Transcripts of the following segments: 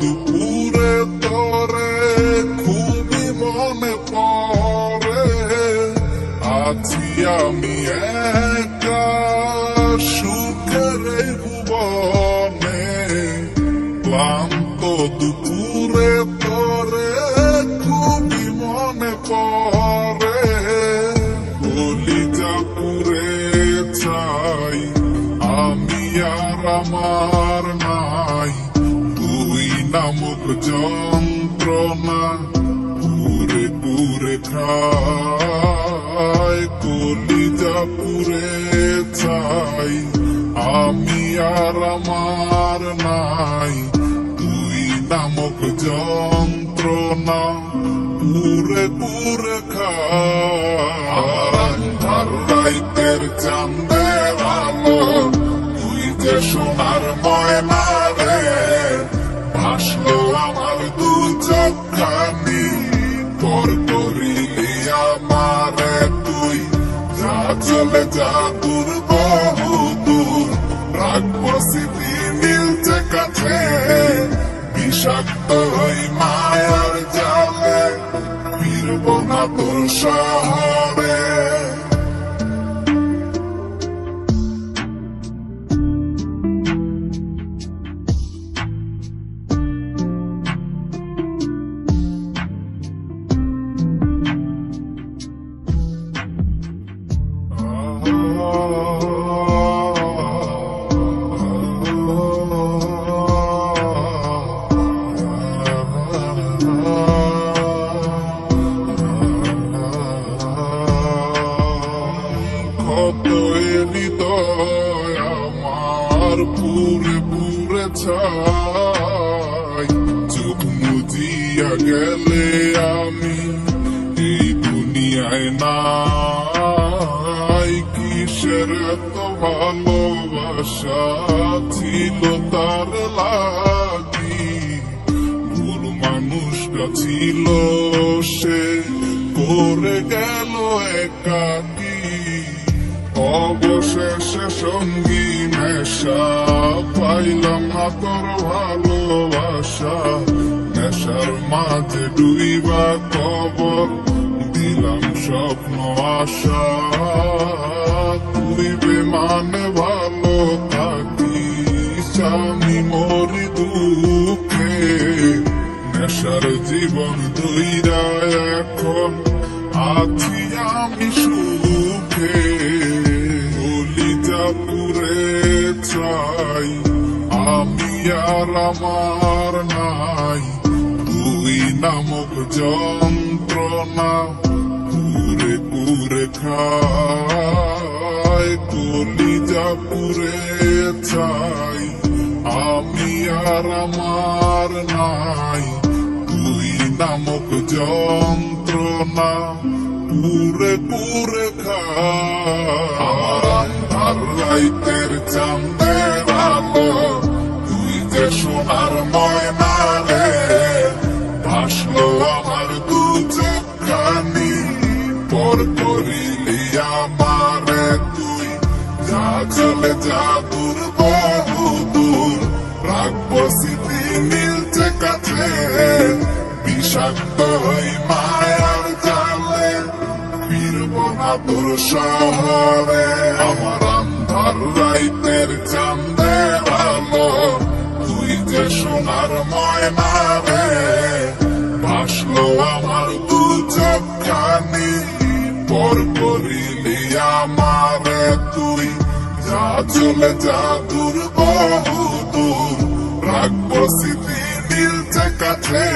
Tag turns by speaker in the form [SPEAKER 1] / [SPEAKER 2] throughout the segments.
[SPEAKER 1] দুপুরে তরে খুবই মনে পড়ে আছি আমি একা সুখের ভুবনে ক্লান্ত দুপুরে তরে খুবই মনে পড়ে কলিজা পুরে চাই আমি আর আমার নামক যন্ত্রণা পুরে পুরে খায় কলিজা পুরে চাই আমি আর আমার নাই তুই নামক যন্ত্রণা পুরে পুরে রাইতের চাঁদের আলো তুই যে সোনার আমার দু চোখানি পর করিলি আমারে তুই যা চলে যা দূর বহু দূর রাখব স্মৃতি মিলছে কাছে বিষাক্ত ওই মায়ার জালে ফিরব না তোর শহরে এ হৃদয় আমার পুরে পুরে ছাই। চোখ মুজিয়া গেলে আমি এই দুনিয়ায় নাই। কিসের এত ভালোবাসা ছিল তার লাগি? ভুল মানুষটা ছিল সে করে গেল একাকি। অবশেষে সঙ্গী নেশা, পাইলাম না তোর ভালোবাসা। নেশার মাঝে ডুইবা কবর, দিলাম স্বপ্ন, আশা। তুই বেমানে, ভালো থাকিস, আমি মরি দুঃখে। নেশার জীবন দুইরা এখন আছি আমি সুখে। চাই, আমি আর আমার নাই। তুই নামক যন্ত্রণা পুরে পুরে খায় কলিজা পুরে চাই, আমি আর আমার নাই। তুই নামক যন্ত্রণা পুরে পুরে খার রাইতের চাঁদের আলো তুই যে সোনার ময়না রে ভাসলো আমার দু চোখানি পর করিলি আমারে তুই যা চলে যা দূর বহু দূর রাখব স্মৃতি মিলছে কাছে বিষাক্ত ওই মায়ার জালে ফিরব না তোর শহরে আমার আন্ধার রাইতের চাঁদের আলো তুই যে সোনার ময়না রে ভাসলো আমার দু চোখানি করিলি আমারে তুই যা চলে যা দূর বহু দূর রাখব স্মৃতি নীলচে কাছে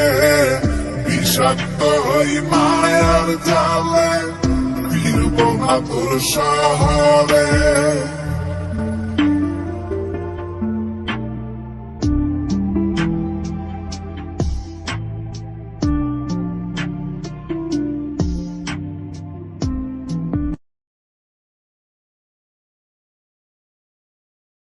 [SPEAKER 1] বিষাক্ত হই মায়ার জালে ফিরবো না তোর শহরে